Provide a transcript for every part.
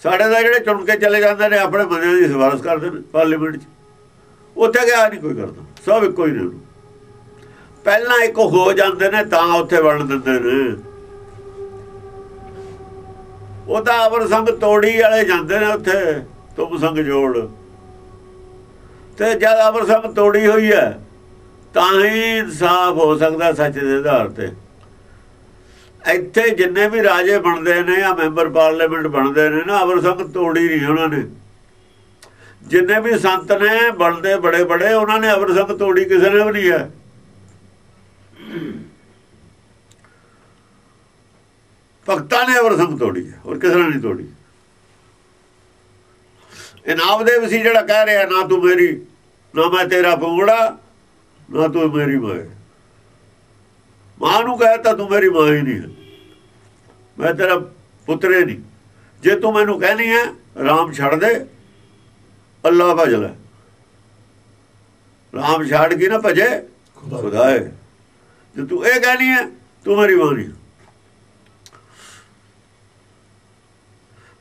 ਸਾਡੇ ਦਾ ਜਿਹੜੇ ਚੁਣ ਕੇ ਚਲੇ ਜਾਂਦੇ ਨੇ, ਆਪਣੇ ਬੰਦਿਆਂ ਦੀ ਸਿਫਾਰਿਸ਼ ਕਰਦੇ ਨੇ ਪਾਰਲੀਮੈਂਟ 'ਚ। ਉੱਥੇ ਗਿਆ ਨਹੀਂ ਕੋਈ ਕਰਦਾ, ਸਭ ਇੱਕੋ ਹੀ ਨੇ ਪਹਿਲਾਂ ਇੱਕ ਹੋ ਜਾਂਦੇ ਨੇ, ਤਾਂ ਉੱਥੇ ਵੜ ਦਿੰਦੇ ਨੇ। ਉਹ ਤਾਂ ਅਮਰ ਸੰਗ ਤੋੜੀ ਵਾਲੇ ਜਾਂਦੇ ਨੇ ਉੱਥੇ, ਤੁਮ ਸੰਗ ਜੋੜ। ਤੇ ਜਦ ਅਮਰ ਸੰਗ ਤੋੜੀ ਹੋਈ ਹੈ, ਤਾਂ ਹੀ ਇਨਸਾਫ ਹੋ ਸਕਦਾ ਸੱਚ ਦੇ ਆਧਾਰ ਤੇ। ਇੱਥੇ ਜਿੰਨੇ ਵੀ ਰਾਜੇ ਬਣਦੇ ਨੇ ਆ ਮੈਂਬਰ ਪਾਰਲੀਮੈਂਟ ਬਣਦੇ ਨੇ ਨਾ, ਅਮਰ ਸੰਗ ਤੋੜੀ ਨਹੀਂ ਉਹਨਾਂ ਨੇ। ਜਿੰਨੇ ਵੀ ਸੰਤ ਨੇ, ਬਣਦੇ ਬੜੇ ਬੜੇ, ਉਹਨਾਂ ਨੇ ਅਮਰ ਸੰਗ ਤੋੜੀ, ਕਿਸੇ ਨੇ ਵੀ ਨਹੀਂ ਹੈ। ਭਗਤਾਂ ਨੇ ਅਮਰ ਸੰਗ ਤੋੜੀ ਹੈ, ਹੋਰ ਕਿਸੇ ਨੇ ਨਹੀਂ ਤੋੜੀ। ਇਹ ਨਾਮਦੇਵ ਸੀ ਜਿਹੜਾ ਕਹਿ ਰਿਹਾ, ਨਾ ਤੂੰ ਮੇਰੀ, ਨਾ ਮੈਂ ਤੇਰਾ ਪੁੰਗੜਾ ਨਾ ਤੂੰ ਮੇਰੀ ਮਾਂ ਮਾਂ ਨੂੰ ਕਹਤਾ ਤੂੰ ਮੇਰੀ ਮਾਂ ਹੀ ਨਹੀਂ ਹੈ। ਮੈਂ ਤੇਰਾ ਪੁੱਤਰੇ ਨਹੀਂ। ਜੇ ਤੂੰ ਮੈਨੂੰ ਕਹਿਣੀ ਹੈ ਰਾਮ ਛੱਡ ਦੇ ਅੱਲਾ ਭਜ ਲੈ। ਰਾਮ ਛੱਡ ਕੇ ਨਾ ਭਜੇ? ਖੁਦਾ। ਹੈ ਜੇ ਤੂੰ ਇਹ ਕਹਿਣੀ ਹੈ ਤੂੰ ਮੇਰੀ ਮਾਂ ਨਹੀਂ।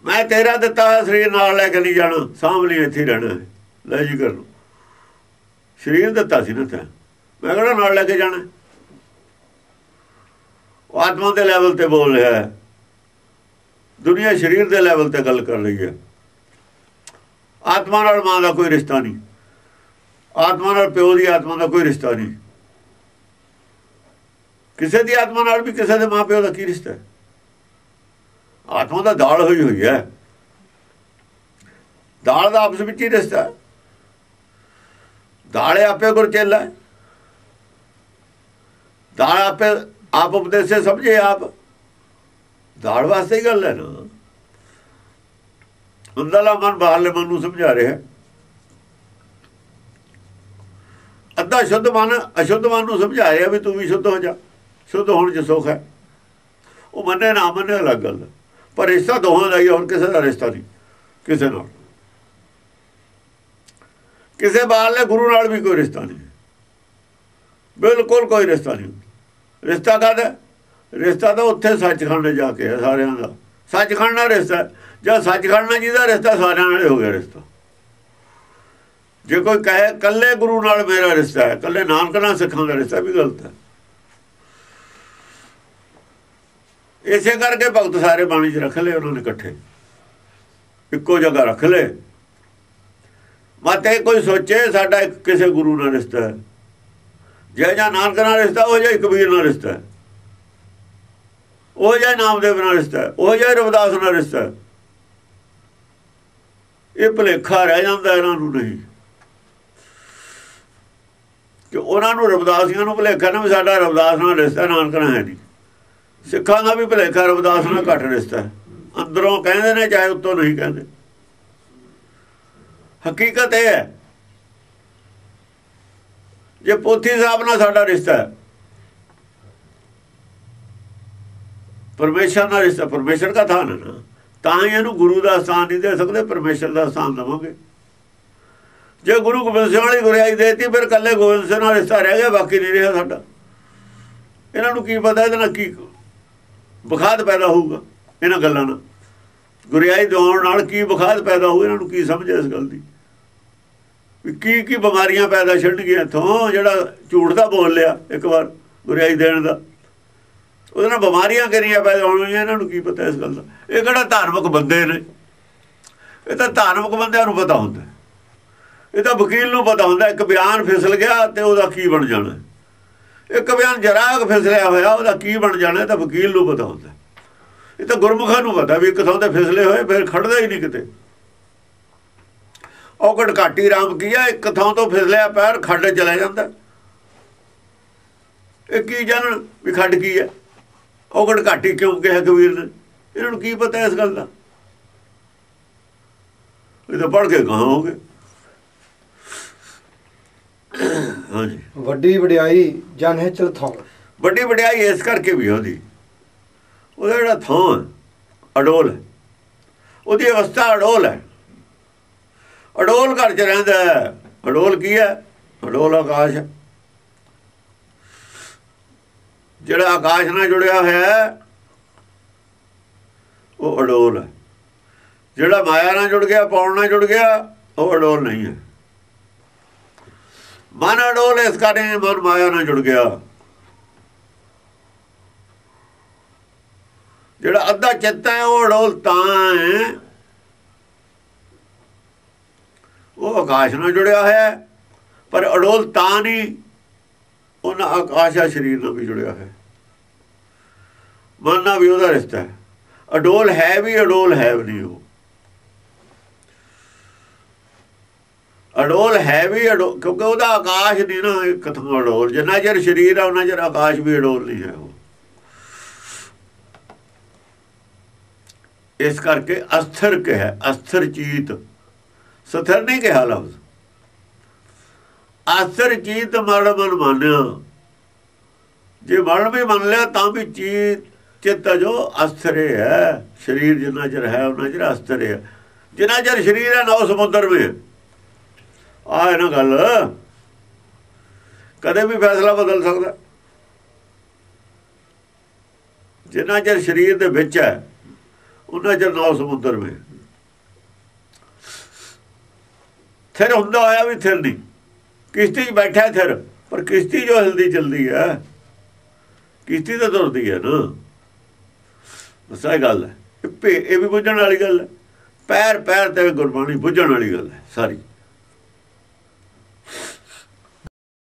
ਮੈਂ ਤੇਰਾ ਦਿੱਤਾ ਹੋਇਆ ਸਰੀਰ ਨਾਲ ਲੈ ਕੇ ਨਹੀਂ ਜਾਣਾ ਸਾਂਭ ਲਈ ਇੱਥੇ ਰਹਿਣਾ ਲੈ ਜੀ ਕਰ ਲੋ ਸਰੀਰ ਦਿੱਤਾ ਸੀ ਨਾ ਤੈਂ। ਮੈਂ ਕਿਹੜਾ ਨਾਲ ਲੈ ਕੇ ਜਾਣਾ? ਉਹ ਆਤਮਾ ਦੇ ਲੈਵਲ ਤੇ ਬੋਲ ਰਿਹਾ ਹੈ। ਦੁਨੀਆ ਸਰੀਰ ਦੇ ਲੈਵਲ ਤੇ ਗੱਲ ਕਰ ਰਹੀ ਹੈ। ਆਤਮਾ ਨਾਲ ਮਾਂ ਦਾ ਕੋਈ ਰਿਸ਼ਤਾ ਨਹੀਂ। ਆਤਮਾ ਨਾਲ ਪਿਓ ਦੀ ਆਤਮਾ ਦਾ ਕੋਈ ਰਿਸ਼ਤਾ ਨਹੀਂ। ਕਿਸੇ ਦੀ ਆਤਮਾ ਨਾਲ ਵੀ ਕਿਸੇ ਦੇ ਮਾਪਿਓ ਦਾ ਕੀ ਰਿਸ਼ਤਾ ਹੈ? ਆਤਮਾ ਦਾ ਦਾਲ ਹੋਈ ਹੋਈ ਹੈ। ਦਾਲ ਦਾ ਆਪਸ ਵਿੱਚ ਹੀ ਰਿਸ਼ਤਾ ਦਾਲ ਆਪੇ ਗੁਰ ਚੇਲਾ ਦਾਲ ਆਪੇ ਆਪ ਉਪਦੇਸੇ ਸਮਝੇ ਆਪ। ਦਾੜ ਵਾਸਤੇ ਹੀ ਗੱਲ ਹੈ ਨਾ। ਅੰਦਰਲਾ ਮਨ ਬਾਹਰਲੇ ਮਨ ਨੂੰ ਸਮਝਾ ਰਿਹਾ। ਅੱਧਾ ਸ਼ੁੱਧ ਮਨ ਅਸ਼ੁੱਧ ਮਨ ਨੂੰ ਸਮਝਾ ਰਿਹਾ ਵੀ ਤੂੰ ਵੀ ਸ਼ੁੱਧ ਹੋ ਜਾ। ਸ਼ੁੱਧ ਹੋਣ ਚ ਸੁੱਖ ਹੈ। ਉਹ ਮੰਨੇ ਨਾ ਮੰਨੇ ਅਲੱਗ ਗੱਲ ਪਰ ਰਿਸ਼ਤਾ ਦੋਹਾਂ ਦਾ ਹੀ ਹੋਰ ਕਿਸੇ ਦਾ ਰਿਸ਼ਤਾ ਨਹੀਂ। ਕਿਸੇ ਨਾਲ। ਕਿਸੇ ਬਾਹਰਲੇ ਗੁਰੂ ਨਾਲ ਵੀ ਕੋਈ ਰਿਸ਼ਤਾ ਨਹੀਂ। ਬਿਲਕੁਲ ਕੋਈ ਰਿਸ਼ਤਾ ਨਹੀਂ। ਰਿਸ਼ਤਾ ਕਾਹਦਾ ਰਿਸ਼ਤਾ ਤਾਂ ਉੱਥੇ ਸੱਚਖੰਡ ਜਾ ਕੇ ਹੈ ਸਾਰਿਆਂ ਦਾ। ਸੱਚਖੰਡ ਨਾਲ ਰਿਸ਼ਤਾ, ਜਾਂ ਸੱਚਖੰਡ ਨਾਲ ਜਿਹਦਾ ਰਿਸ਼ਤਾ, ਸਾਰਿਆਂ ਨਾਲ ਹੋ ਗਿਆ ਰਿਸ਼ਤਾ। ਜੇ ਕੋਈ ਕਹੇ ਕੱਲੇ ਗੁਰੂ ਨਾਲ ਮੇਰਾ ਰਿਸ਼ਤਾ ਹੈ ਕੱਲੇ ਨਾਨਕ ਨਾਲ ਸਿੱਖਾਂ ਦਾ ਰਿਸ਼ਤਾ ਵੀ ਗਲਤ ਹੈ। ਇਸੇ ਕਰਕੇ ਭਗਤ ਸਾਰੇ ਬਾਣੀ 'ਚ ਰੱਖ ਲਏ ਉਹਨਾਂ ਨੇ ਇਕੱਠੇ। ਇੱਕੋ ਜਗ੍ਹਾ ਰੱਖ ਲਏ। ਮਤੇ ਕੋਈ ਸੋਚੇ, ਸਾਡਾ ਇੱਕ ਕਿਸੇ ਗੁਰੂ ਨਾਲ ਰਿਸ਼ਤਾ ਹੈ। ਜੇ ਜਾਂ ਨਾਨਕ ਨਾਲ ਰਿਸ਼ਤਾ ਹੋ ਜਾਏ ਕਬੀਰ ਨਾਲ ਰਿਸ਼ਤਾ ਹੈ। ਉਹ ਜਾਏ ਨਾਮਦੇਵ ਨਾਲ ਰਿਸ਼ਤਾ ਉਹ ਜਾਏ ਰਵਿਦਾਸ ਨਾਲ ਰਿਸ਼ਤਾ ਇਹ ਭਲੇਖਾ ਰਹਿ ਜਾਂਦਾ ਇਹਨਾਂ ਨੂੰ ਨਹੀਂ। ਕਿ ਉਹਨਾਂ ਨੂੰ ਰਵਿਦਾਸੀਆਂ ਨੂੰ ਭਲੇਖਾ ਨਾ ਸਾਡਾ ਰਵਿਦਾਸ ਨਾਲ ਰਿਸ਼ਤਾ, ਨਾਨਕ ਨਾਲ ਹੈ ਨਹੀਂ। ਸਿੱਖਾਂ ਦਾ ਵੀ ਭਲੇਖਾ ਰਵਿਦਾਸ ਨਾਲ ਘੱਟ ਰਿਸ਼ਤਾ ਅੰਦਰੋਂ ਕਹਿੰਦੇ ਨੇ, ਚਾਹੇ ਉੱਤੋਂ ਨਹੀਂ ਕਹਿੰਦੇ। ਹਕੀਕਤ ਇਹ ਹੈ। ਜੇ ਪੋਥੀ ਸਾਹਿਬ ਨਾਲ ਸਾਡਾ ਰਿਸ਼ਤਾ ਹੈ ਪਰਮੇਸ਼ਰ ਨਾਲ ਰਿਸ਼ਤਾ ਪਰਮੇਸ਼ਰ ਦਾ ਥਾਨ ਹੈ ਨਾ। ਤਾਂ ਹੀ ਇਹਨੂੰ ਗੁਰੂ ਦਾ ਸਥਾਨ ਨਹੀਂ ਦੇ ਸਕਦੇ, ਪਰਮੇਸ਼ਰ ਦਾ ਸਥਾਨ ਦਵਾਂਗੇ। ਜੇ ਗੁਰੂ ਗੋਬਿੰਦ ਸਿੰਘ ਵਾਲੀ ਗੁਰਿਆਈ ਦੇਤੀ, ਫਿਰ ਕੱਲੇ ਗੋਬਿੰਦ ਸਿੰਘ ਨਾਲ ਰਿਸ਼ਤਾ ਰਹਿ ਗਿਆ, ਬਾਕੀ ਨਹੀਂ ਰਿਹਾ ਸਾਡਾ। ਇਹਨਾਂ ਨੂੰ ਕੀ ਪਤਾ ਇਹਦੇ ਨਾਲ ਕੀ ਬਖਾਦ ਪੈਦਾ ਹੋਊਗਾ, ਇਹਨਾਂ ਗੱਲਾਂ ਨਾਲ। ਗੁਰਿਆਈ ਦੇਉਣ ਨਾਲ ਕੀ ਬਖਾਦ ਪੈਦਾ ਹੋਊ, ਇਹਨਾਂ ਨੂੰ ਕੀ ਸਮਝ ਇਸ ਗੱਲ ਦੀ? ਕੀ ਕੀ ਬਿਮਾਰੀਆਂ ਪੈਦਾ ਛੱਡਣਗੀਆਂ ਇਥੋਂ, ਜਿਹੜਾ ਝੂਠ ਦਾ ਬੋਲ ਲਿਆ ਇੱਕ ਵਾਰ ਗੁਰਿਆਈ ਦੇਣ ਦਾ। ਉਹਦੇ ਨਾਲ ਬਿਮਾਰੀਆਂ ਕਰੀਆਂ ਪੈਦਾ ਹੋਣੀਆਂ ਇਹਨਾਂ ਨੂੰ ਕੀ ਪਤਾ ਇਸ ਗੱਲ ਦਾ। ਇਹ ਕਿਹੜਾ ਧਾਰਮਿਕ ਬੰਦੇ ਨੇ? ਇਹ ਤਾਂ ਧਾਰਮਿਕ ਬੰਦਿਆਂ ਨੂੰ ਪਤਾ ਹੁੰਦਾ। ਇਹ ਤਾਂ ਵਕੀਲ ਨੂੰ ਪਤਾ ਹੁੰਦਾ, ਇੱਕ ਬਿਆਨ ਫਿਸਲ ਗਿਆ ਤੇ ਉਹਦਾ ਕੀ ਬਣ ਜਾਣਾ। ਇੱਕ ਬਿਆਨ ਜਰਾਗ ਫਿਸਲਿਆ ਹੋਇਆ, ਉਹਦਾ ਕੀ ਬਣ ਜਾਣਾ ਤਾਂ ਵਕੀਲ ਨੂੰ ਪਤਾ ਹੁੰਦਾ। ਇਹ ਤਾਂ ਗੁਰਮੁਖਾਂ ਨੂੰ ਪਤਾ ਵੀ ਇੱਕ ਥਾਂ ਤੇ ਫਿਸਲੇ ਹੋਏ, ਫਿਰ ਖੜਦਾ ਹੀ ਨਹੀਂ ਕਿਤੇ। ਔਗੜ ਘਾਟੀ ਰਾਮ ਕੀਆ ਇੱਕ ਥਾਂ ਤੋਂ ਫਿਸਲਿਆ ਪੈਰ, ਖੱਡ ਚਲਾ ਜਾਂਦਾ। ਇਹ ਕੀ ਜਾਣਨ ਵੀ ਖੱਡ ਕੀ ਹੈ ਔਗੜ ਘਾਟੀ ਕਿਉਂ ਕਿਹਾ ਕਬੀਰ ਨੇ? ਇਹਨਾਂ ਨੂੰ ਕੀ ਪਤਾ ਇਸ ਗੱਲ ਦਾ? ਇਹ ਤਾਂ ਪੜ ਕੇ ਕਹਾਂ ਹੋਗੇ ਹਾਂਜੀ। ਵੱਡੀ ਵਡਿਆਈ ਜਨ ਹੈ ਚਲ ਥਾਂ ਵੱਡੀ ਵਡਿਆਈ ਇਸ ਕਰਕੇ ਵੀ ਉਹਦੀ ਉਹਦਾ ਜਿਹੜਾ ਥਾਂ ਅਡੋਲ ਹੈ। ਉਹਦੀ ਅਵਸਥਾ ਅਡੋਲ ਹੈ। ਅਡੋਲ ਘਰ ਚ ਰਹਿੰਦਾ ਅਡੋਲ ਕੀ ਹੈ? ਅਡੋਲ ਆਕਾਸ਼ ਹੈ। ਜਿਹੜਾ ਆਕਾਸ਼ ਨਾਲ ਜੁੜਿਆ ਹੋਇਆ ਹੈ, ਉਹ ਅਡੋਲ ਹੈ। ਜਿਹੜਾ ਮਾਇਆ ਨਾਲ ਜੁੜ ਗਿਆ ਪਾਉਣ ਨਾਲ ਜੁੜ ਗਿਆ, ਉਹ ਅਡੋਲ ਨਹੀਂ ਹੈ। ਮਨ ਅਡੋਲ ਇਸ ਕਰਕੇ ਮਨ ਮਾਇਆ ਨਾਲ ਜੁੜ ਗਿਆ। ਜਿਹੜਾ ਅੱਧਾ ਚਿੱਤ ਹੈ, ਉਹ ਅਡੋਲ ਤਾਂ ਹੈ। ਉਹ ਆਕਾਸ਼ ਨਾਲ ਜੁੜਿਆ ਹੋਇਆ ਪਰ ਅਡੋਲ ਤਾਂ ਨਹੀਂ ਉਹਨਾਂ ਆਕਾਸ਼ਾ ਸਰੀਰ ਨਾਲ ਵੀ ਜੁੜਿਆ ਹੈ। ਮਨ ਨਾਲ ਵੀ ਉਹਦਾ ਰਿਸ਼ਤਾ ਹੈ। ਅਡੋਲ ਹੈ ਵੀ, ਅਡੋਲ ਹੈ ਵੀ ਨਹੀਂ ਉਹ। ਅਡੋਲ ਹੈ ਵੀ ਅਡੋਲ ਕਿਉਂਕਿ ਉਹਦਾ ਆਕਾਸ਼ ਨਹੀਂ ਨਾ ਇੱਕ ਅਡੋਲ? ਜਿੰਨਾ ਚਿਰ ਸਰੀਰ ਆ, ਉਹਨਾਂ ਚਿਰ ਆਕਾਸ਼ ਵੀ ਅਡੋਲ ਨਹੀਂ ਹੈ ਉਹ। ਇਸ ਕਰਕੇ ਅਸਥਿਰ ਕਿਹਾ, ਅਸਥਿਰ ਚੀਤ। ਸਥਿਰ ਨਹੀਂ ਕਿਹਾ ਲਫ਼ਜ਼। ਅਸਥਿਰ ਚੀਤ ਮਰਨ ਮਨ ਮੰਨਿਆ ਜੇ ਮਰਨ ਵੀ ਮੰਨ ਲਿਆ, ਤਾਂ ਵੀ ਚੀਤ ਚਿੱਤ ਜੋ ਅਸਥਿਰ ਹੈ, ਸਰੀਰ ਜਿੰਨਾ ਚਿਰ ਹੈ ਉਹਨਾਂ ਚਿਰ ਅਸਥਿਰ ਹੈ। ਜਿੰਨਾ ਚਿਰ ਸਰੀਰ ਹੈ ਨੌ ਸਮੁੰਦਰ ਵਿੱਚ। ਆ ਨਾ ਗੱਲ। ਕਦੇ ਵੀ ਫੈਸਲਾ ਬਦਲ ਸਕਦਾ। ਜਿੰਨਾ ਚਿਰ ਸਰੀਰ ਦੇ ਵਿੱਚ ਹੈ ਉਹਨਾਂ ਚਿਰ ਨੌ ਸਮੁੰਦਰ ਵਿੱਚ। ਥਿਰ ਹੁੰਦਾ ਹੋਇਆ ਵੀ ਥਿਰ ਨਹੀਂ। ਕਿਸ਼ਤੀ 'ਚ ਬੈਠਾ ਥਿਰ, ਪਰ ਕਿਸ਼ਤੀ ਜੋ ਹਿਲਦੀ ਚਲਦੀ ਹੈ, ਕਿਸ਼ਤੀ ਤਾਂ ਤੁਰਦੀ ਹੈ ਨਾ। ਬਸ ਗੱਲ ਹੈ। ਭੇ- ਇਹ ਵੀ ਬੁੱਝਣ ਵਾਲੀ ਗੱਲ ਹੈ। ਪੈਰ ਪੈਰ ਤੇ ਗੁਰਬਾਣੀ ਬੁੱਝਣ ਵਾਲੀ ਗੱਲ ਹੈ, ਸਾਰੀ।